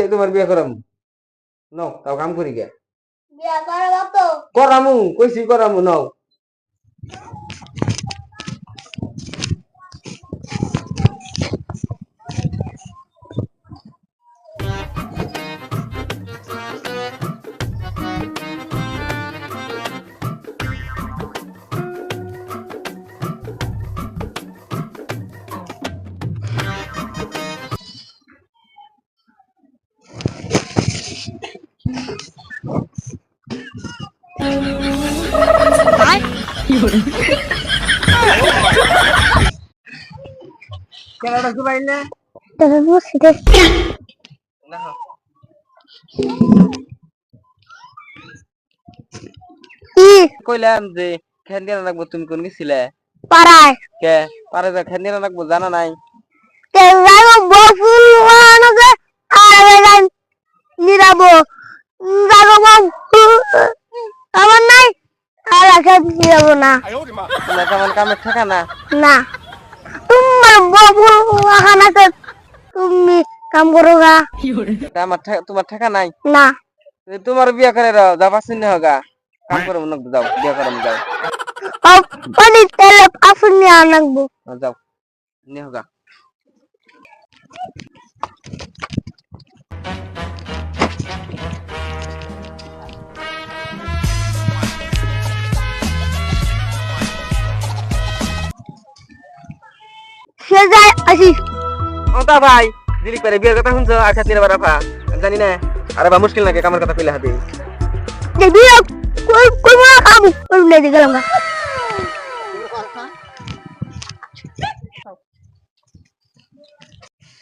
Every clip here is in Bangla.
আজকে তোমার বিয়ে করামু? নাও তাও কাম করি গে। বিয়া করব তো। করামু কইছি করামু নাও। কেনাটা কি পাইলে তবে বুঝতে কি কইলাম যে রাখব তুমি কোন গেছিলে? পারায় কে? পারে যা খেন দিয়ে রাখব জানা নাই? কে যাব বফুল আর নিরাবো। যাব বফুল আমার নাই? আর আগে নিরাবো না। তোমার কেমন কামে থাকা না? না। তোমার বফুল ওয়াখানাকে তুমি কাম করো গা। আমার তোমার থাকা নাই? না। তোমার বিয়ে করে রাও যা পাচ্ছি না হোগা। কাম করব না যাও বিয়ে করব যাও। পানি তেলে আসুন আনব হ্যাঁ, যাও। নিয়ে হোগা। সে যায় আসি ও ভাই দিদি করে বিয়ের কথা শুনছো? আর খাতির বারাফা জানি না আরে বা মুশকিল নাকি কামের কথা কইলে হাতে। দেখবি কই কই মা খাব কই লে গেলাম গা।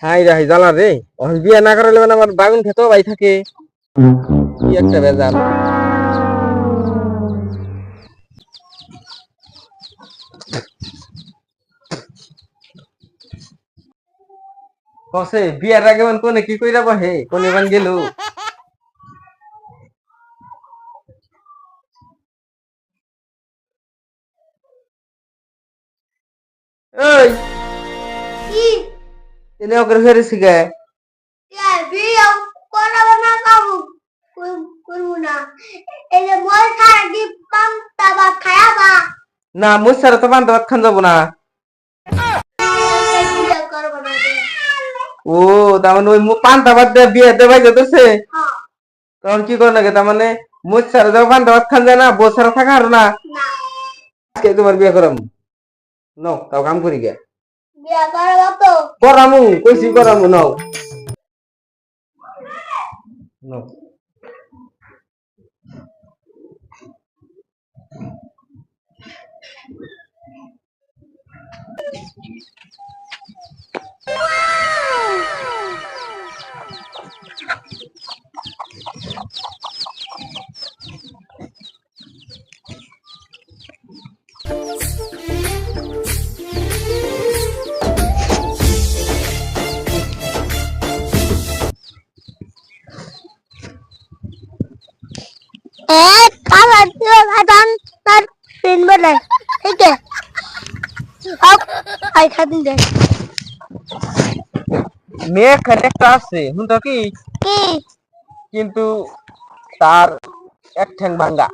হাই রে জ্বালা রে। বিয়ে না করালে মানে আমার বাগুন খেতেও ভাই থাকে। কি একটা বেজাল কসে বিয়ার আগে মানে কোনে কি কইরা বহে? কোনে বান গেল? ওই কি? এনে ওকে ফেরেছি গে। এ বিয়ে করাবো না খাব করব না। এই যে মই সারা তাবা খায়াবা না তো বান্ধব খান যাব না। ও তার মানে ওই পান্তা ভাত দিয়ে বিয়ে দে ভাই যেতেছে হ্যাঁ। তখন কি করে নাকি? তার মানে মুখ ছাড়া যাও পান্তা ভাত খান যায় না? বউ ছাড়া থাকা আর না? আজকে তোমার বিয়ে করাম। নাও তাও কাম করি গে। করামু কইছি করামু নাও। নাও। এ কালা দিয়ে খাতান তার পিন বলে ঠিক আছে আপ আই খাদিন দে মেয়ে এখানে একটা আছে হুন তো কি কি কিন্তু তার এক ঠ্যাং ভাঙ্গা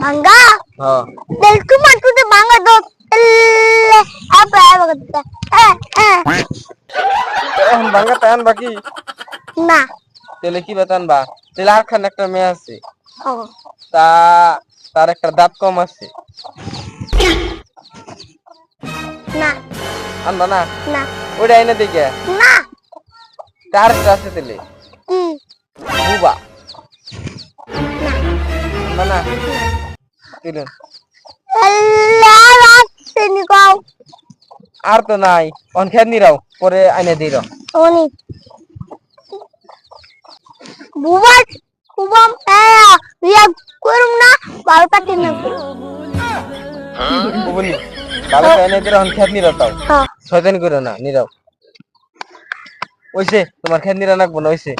ভাঙ্গা হ্যাঁ del তোমার তুই ভাঙ্গা দো এলে আপা আপা করতে এ এ এখন ভাঙ্গা টান বাকি না তাহলে কি বেতন বা আর খান একটা মেয়ে আছে। তা তার একটা দাঁত কম আছে। না। আনবা না? না। ওটা এনে দেখে না। তার আছে তাহলে। কি বুবা। না। কাও। আর তো নাই। অন খেত নিরাও পরে আইনে দিল ওনি এ ইয়া করুম না বারো পাতি না। বুবনি ভালো আইনে দিল অন খেত নিরাও তাও। হ্যাঁ। শয়তানি করো না নিরাও ওইছে তোমার খেত নিরা রাখব না ওইছে